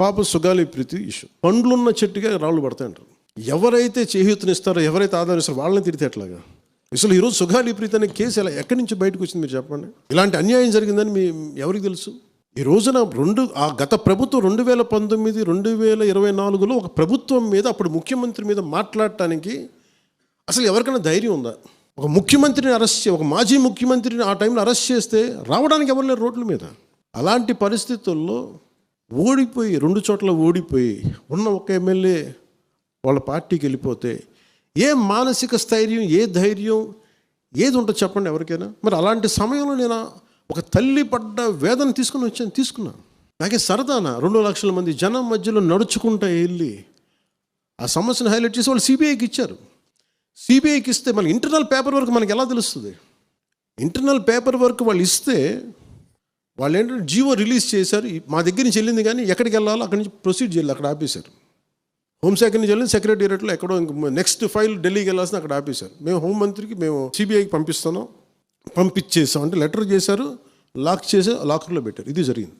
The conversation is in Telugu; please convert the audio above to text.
పాప సుగాలి ప్రీతి ఇష్యూ పండ్లున్న చెట్టుగా రాళ్ళు పడతాయంటారు ఎవరైతే చేయూతనిస్తారో ఎవరైతే ఆదరిస్తారో వాళ్ళని తిరితే ఎట్లాగా? అసలు ఈరోజు సుగాలి ప్రీతి అనే కేసు ఎలా ఎక్కడి నుంచి బయటకు వచ్చింది మీరు చెప్పండి? ఇలాంటి అన్యాయం జరిగిందని మీ ఎవరికి తెలుసు? ఈ రోజున రెండు ఆ గత ప్రభుత్వం రెండు వేల పంతొమ్మిది రెండు వేల ఇరవై నాలుగులో ఒక ప్రభుత్వం మీద అప్పుడు ముఖ్యమంత్రి మీద మాట్లాడటానికి అసలు ఎవరికైనా ధైర్యం ఉందా? ఒక ముఖ్యమంత్రిని అరెస్ట్ చే ఒక మాజీ ముఖ్యమంత్రిని ఆ టైంలో అరెస్ట్ చేస్తే రావడానికి ఎవరు లేరు రోడ్ల మీద. అలాంటి పరిస్థితుల్లో ఓడిపోయి రెండు చోట్ల ఓడిపోయి ఉన్న ఒక ఎమ్మెల్యే వాళ్ళ పార్టీకి వెళ్ళిపోతే ఏ మానసిక స్థైర్యం ఏ ధైర్యం ఏది ఉంటుంది చెప్పండి ఎవరికైనా. మరి అలాంటి సమయంలో నేను ఒక తల్లి పడ్డ వేదన తీసుకుని వచ్చాను తీసుకున్నాను నాకే సరదానా రెండు లక్షల మంది జనం మధ్యలో నడుచుకుంటా వెళ్ళి ఆ సమస్యను హైలైట్ చేసి వాళ్ళు సిబిఐకి ఇచ్చారు. సిబిఐకి ఇస్తే మన ఇంటర్నల్ పేపర్ వర్క్ మనకి ఎలా తెలుస్తుంది? ఇంటర్నల్ పేపర్ వర్క్ వాళ్ళు ఇస్తే వాళ్ళు ఏంటంటే జీవో రిలీజ్ చేశారు. మా దగ్గర నుంచి వెళ్ళింది కానీ ఎక్కడికి వెళ్ళాలో అక్కడి నుంచి ప్రొసీడ్ చేయాలి అక్కడ ఆపేశారు. హోంశాఖ నుంచి వెళ్ళిన సెక్రటేరియట్లో ఎక్కడో నెక్స్ట్ ఫైల్ ఢిల్లీకి వెళ్ళాల్సిన అక్కడ ఆపేశారు. మేము హోంమంత్రికి మేము సిబిఐకి పంపిస్తున్నాం. పంపించేసాం. అంటే లెటర్ చేశారు లాక్ చేసి లాకర్లో పెట్టారు. ఇది జరిగింది.